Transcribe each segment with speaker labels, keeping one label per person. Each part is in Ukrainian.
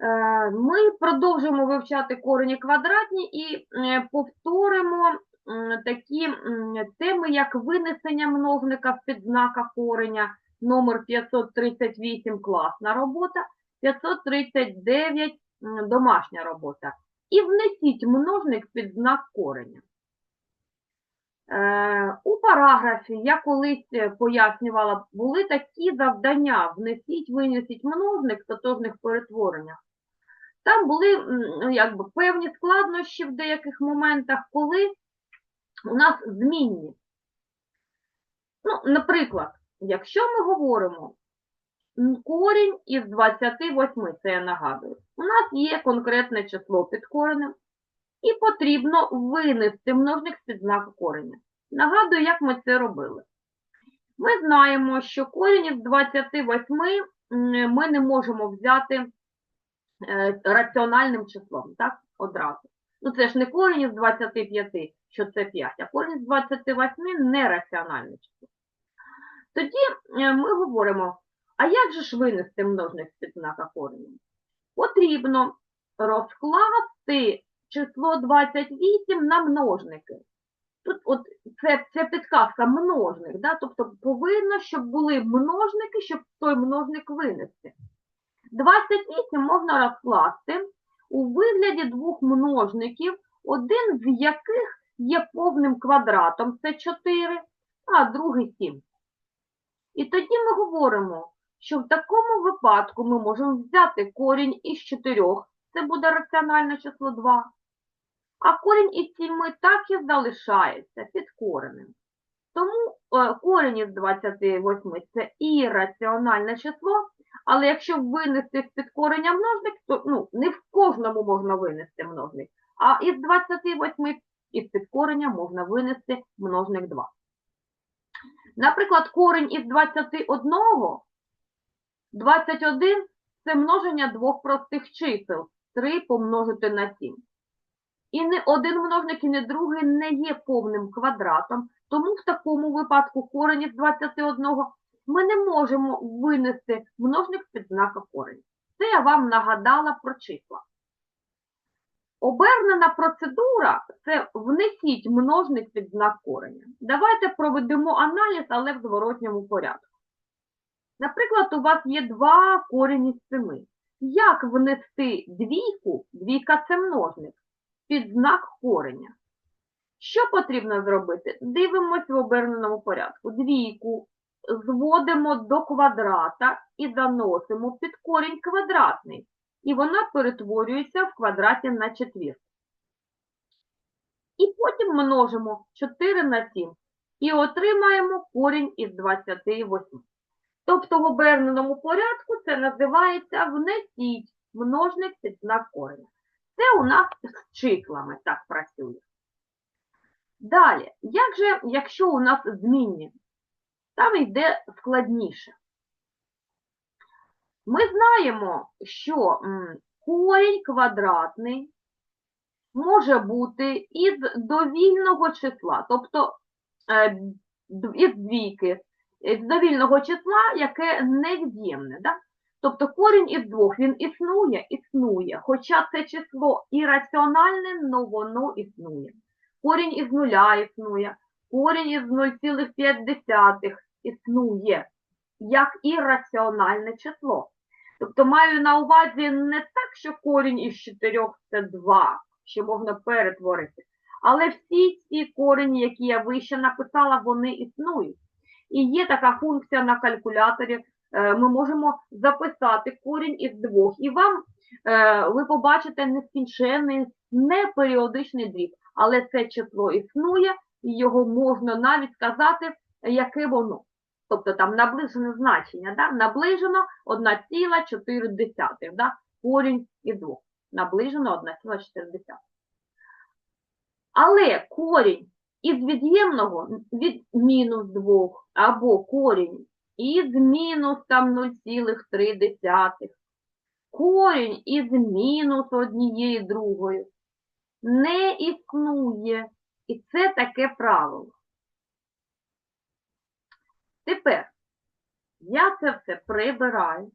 Speaker 1: Е, Ми продовжуємо вивчати корені квадратні і е, повторимо такі теми, як винесення множника з-під знака кореня, номер 538 класна робота, 539 домашня робота. І внесіть множник під знак кореня. Е, У параграфі я колись пояснювала, були такі завдання: внесіть, винесіть множник в тотожних перетвореннях. Там були ну, якби, певні складнощі в деяких моментах, коли у нас змінні. Ну, наприклад, якщо ми говоримо корінь із 28, це я нагадую, у нас є конкретне число під коренем, і потрібно винести множник з-під знаку кореня. Нагадую, як ми це робили. Ми знаємо, що корінь із 28 ми не можемо взяти раціональним числом, так, одразу. Ну, це ж не корінь із 25, що це 5, а корінь із 28 не раціональне число. Тоді е, ми говоримо, а як же ж винести множник з-під знака? Потрібно розкласти число 28 на множники. Тут от це, це підказка множник, да? тобто повинно, щоб були множники, щоб той множник винести. 28 можна розкласти у вигляді двох множників, один з яких є повним квадратом, це 4, а другий 7. І тоді ми говоримо, що в такому випадку ми можемо взяти корінь із 4, це буде раціональне число 2, а корінь із 7 так і залишається під коренем. Тому е, корінь із 28 це ірраціональне число, але якщо винести з-під кореня множник, то ну, не в кожному можна винести множник, а із 28 із-під кореня можна винести множник 2. Наприклад, корінь із 21, 21 – це множення двох простих чисел, 3 помножити на 7. І не один множник, і не другий не є повним квадратом, тому в такому випадку корень із 21 ми не можемо винести множник під знака корень. Це я вам нагадала про числа. Обернена процедура – це внесіть множник під знак кореня. Давайте проведемо аналіз, але в зворотньому порядку. Наприклад, у вас є два корені з 7. Як внести двійку, двійка – це множник, під знак кореня? Що потрібно зробити? Дивимось в оберненому порядку. Двійку зводимо до квадрата і заносимо під корінь квадратний. І вона перетворюється в квадраті на четвірку. І потім множимо 4 на 7 і отримаємо корінь із 28. Тобто в оберненому порядку це називається внесіть множник під знак кореня. Це у нас з числами так працює. Далі, як же, якщо у нас змінні, там йде складніше. Ми знаємо, що корінь квадратний може бути із довільного числа, тобто е, із двійки, з довільного числа, яке невід'ємне. Да? Тобто корінь із двох, він існує, існує, хоча це число ірраціональне, але воно існує. Корінь із нуля існує, корінь із 0,5 існує, як ірраціональне число. Тобто маю на увазі не так, що корінь із 4 це 2, що можна перетворити, але всі ці корені, які я вище написала, вони існують. І є така функція на калькуляторі, е, ми можемо записати корінь із двох, і вам е, ви побачите нескінченний, неперіодичний дріб, але це число існує, і його можна навіть сказати, яке воно. Тобто там наближене значення, да? наближено 1,4, да? корінь із двох. Наближено 1,4. Але корінь із від'ємного від мінус 2, або корінь із мінус 0,3, корінь із мінус однієї другої не існує. І це таке правило. Тепер я це все прибираю.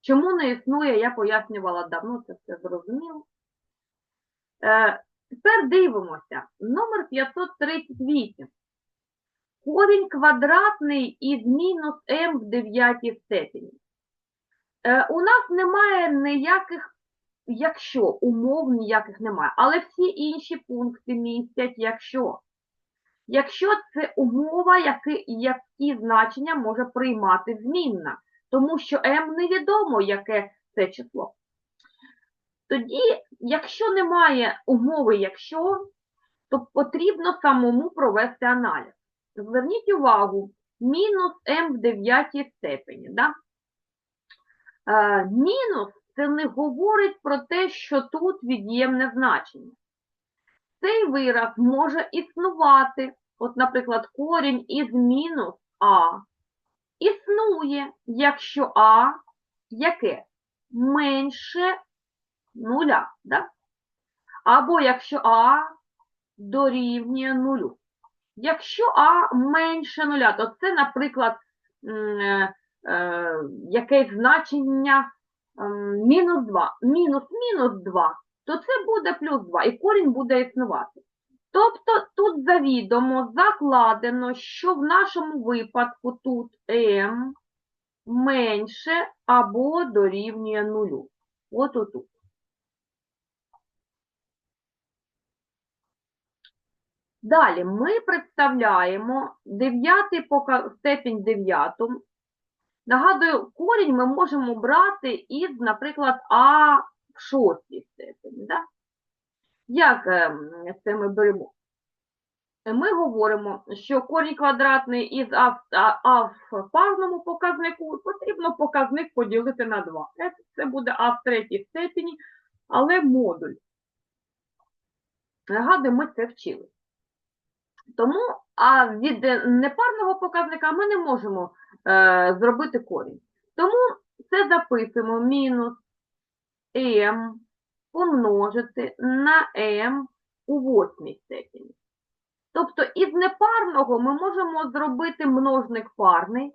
Speaker 1: Чому не існує, я пояснювала давно, це все зрозуміло. Е, тепер дивимося. Номер 538. Корінь квадратний із мінус m в дев'ятій степені. Е, у нас немає ніяких, якщо, умов ніяких немає, але всі інші пункти містять якщо. Якщо це умова, які, які значення може приймати змінна, тому що m невідомо, яке це число. Тоді, якщо немає умови якщо, то потрібно самому провести аналіз. Зверніть увагу, мінус m в дев'ятій степені. Да? Е, мінус це не говорить про те, що тут від'ємне значення. Цей вираз може існувати, от, наприклад, корінь із мінус а, існує, якщо а яке менше нуля, да? або якщо а дорівнює нулю. Якщо а менше нуля, то це, наприклад, е, е, якесь значення мінус 2. Мінус мінус 2, то це буде плюс 2, і корінь буде існувати. Тобто тут завідомо закладено, що в нашому випадку тут m менше або дорівнює нулю. От отут. Далі ми представляємо дев'ятий пока... степінь дев'яту. Нагадую, корінь ми можемо брати із, наприклад, А в шостій степені. Да? Як ем, це ми беремо? Ми говоримо, що корінь квадратний із А, в- парному показнику потрібно показник поділити на 2. Це буде А в третій степені, але модуль. Нагадую, ми це вчили. Тому а від е, непарного показника ми не можемо е, зробити корінь. Тому це записуємо мінус m помножити на m у восьмій степені. Тобто із непарного ми можемо зробити множник парний,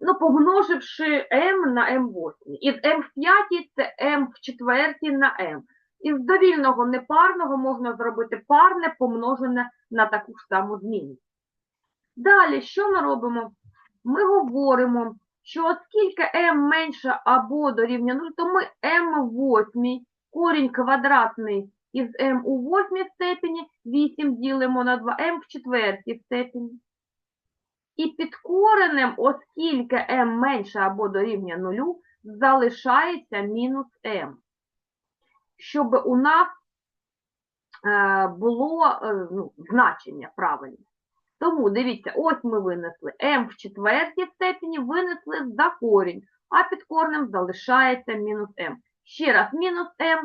Speaker 1: ну, помноживши m на m8. Із m в п'ятій це m в четвертій на m. Із довільного непарного можна зробити парне помножене на таку ж саму зміну. Далі, що ми робимо? Ми говоримо, що оскільки m менше або дорівнює 0, то ми m в восьмій, корінь квадратний із m у восьмій степені, 8 ділимо на 2, m в четвертій степені. І під коренем, оскільки m менше або дорівнює 0, залишається мінус m. Щоб у нас е, було е, ну, значення правильне. Тому дивіться, ось ми винесли m в четвертій степені, винесли за корінь, а під коренем залишається мінус m. Ще раз, мінус m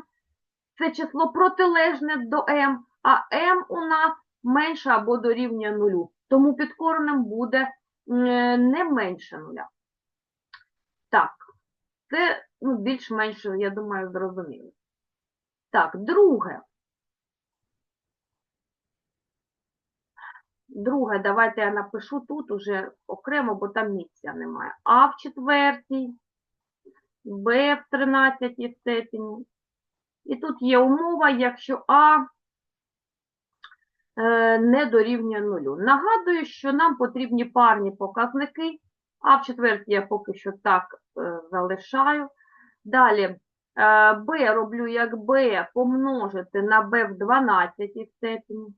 Speaker 1: це число протилежне до m, а m у нас менше або дорівнює нулю. Тому під коренем буде не менше нуля. Так, це ну, більш-менш, я думаю, зрозуміло. Так, друге. Друге, давайте я напишу тут уже окремо, бо там місця немає. А в четвертій, Б в тринадцятій степені. І тут є умова, якщо А е, не дорівнює нулю. Нагадую, що нам потрібні парні показники. А в четвертій я поки що так е, залишаю. Далі е, b роблю як b помножити на b в 12 степені.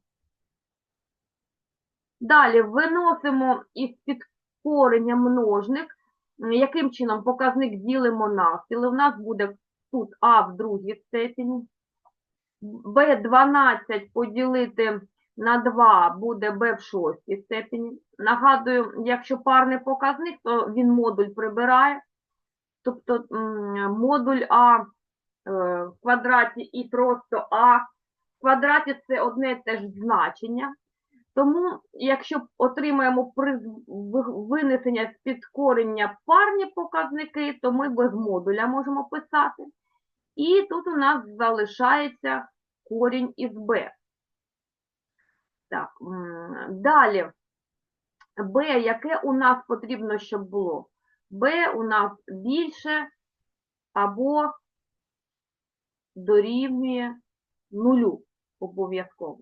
Speaker 1: Далі виносимо із підкорення множник. Яким чином показник ділимо навпіл. У нас буде тут а в другій степені. b12 поділити на 2 буде b в шостій степені. Нагадую, якщо парний показник, то він модуль прибирає. Тобто модуль А е, в квадраті і просто А в квадраті це одне і те ж значення. Тому, якщо отримаємо при винесення з підкорення парні показники, то ми без модуля можемо писати. І тут у нас залишається корінь із b. Так, далі. b, яке у нас потрібно, щоб було? b у нас більше або дорівнює нулю обов'язково.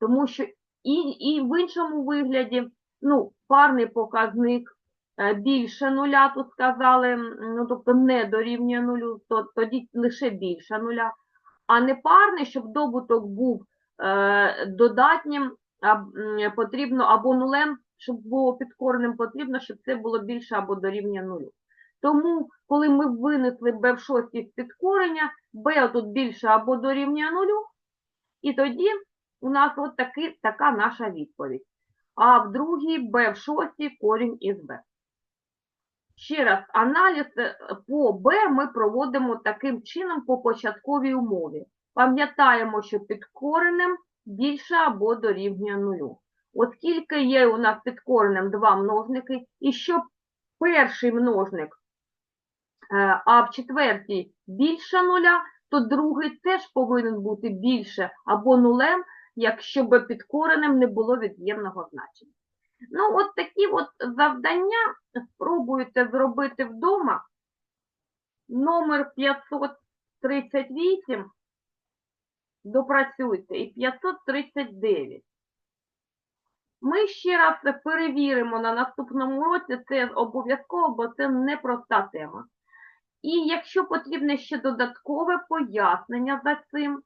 Speaker 1: Тому що і, і в іншому вигляді, ну, парний показник е, більше нуля, тут сказали, ну, тобто не дорівнює нулю, то тоді лише більше нуля. А непарний, щоб добуток був е, додатнім, потрібно або нулем, щоб було підкореним, потрібно, щоб це було більше або дорівнює нулю. Тому, коли ми винесли b в шостій з підкорення, b тут більше або дорівнює нулю, і тоді у нас от таки, така наша відповідь. А в другій b в шостій корінь із b. Ще раз, аналіз е, по b ми проводимо таким чином по початковій умові. Пам'ятаємо, що під коренем більше або дорівнює нулю. Оскільки є у нас під коренем два множники, і щоб перший множник, е, а в четвертій більше нуля, то другий теж повинен бути більше або нулем, якщо би під коренем не було від'ємного значення. Ну, от такі от завдання спробуйте зробити вдома. Номер 538 допрацюйте і 539. Ми ще раз це перевіримо на наступному році, це обов'язково, бо це непроста тема. І якщо потрібне ще додаткове пояснення за цим,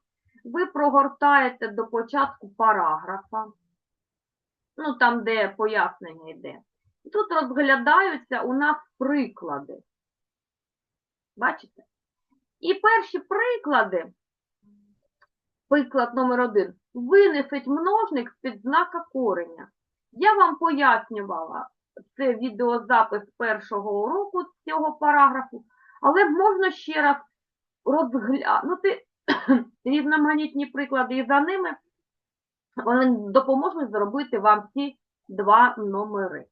Speaker 1: ви прогортаєте до початку параграфа, ну там, де пояснення йде. Тут розглядаються у нас приклади. Бачите? І перші приклади, приклад номер один, винесуть множник з-під знака кореня. Я вам пояснювала, це відеозапис першого уроку цього параграфу, але можна ще раз розглянути різноманітні приклади, і за ними вони допоможуть зробити вам ці два номери.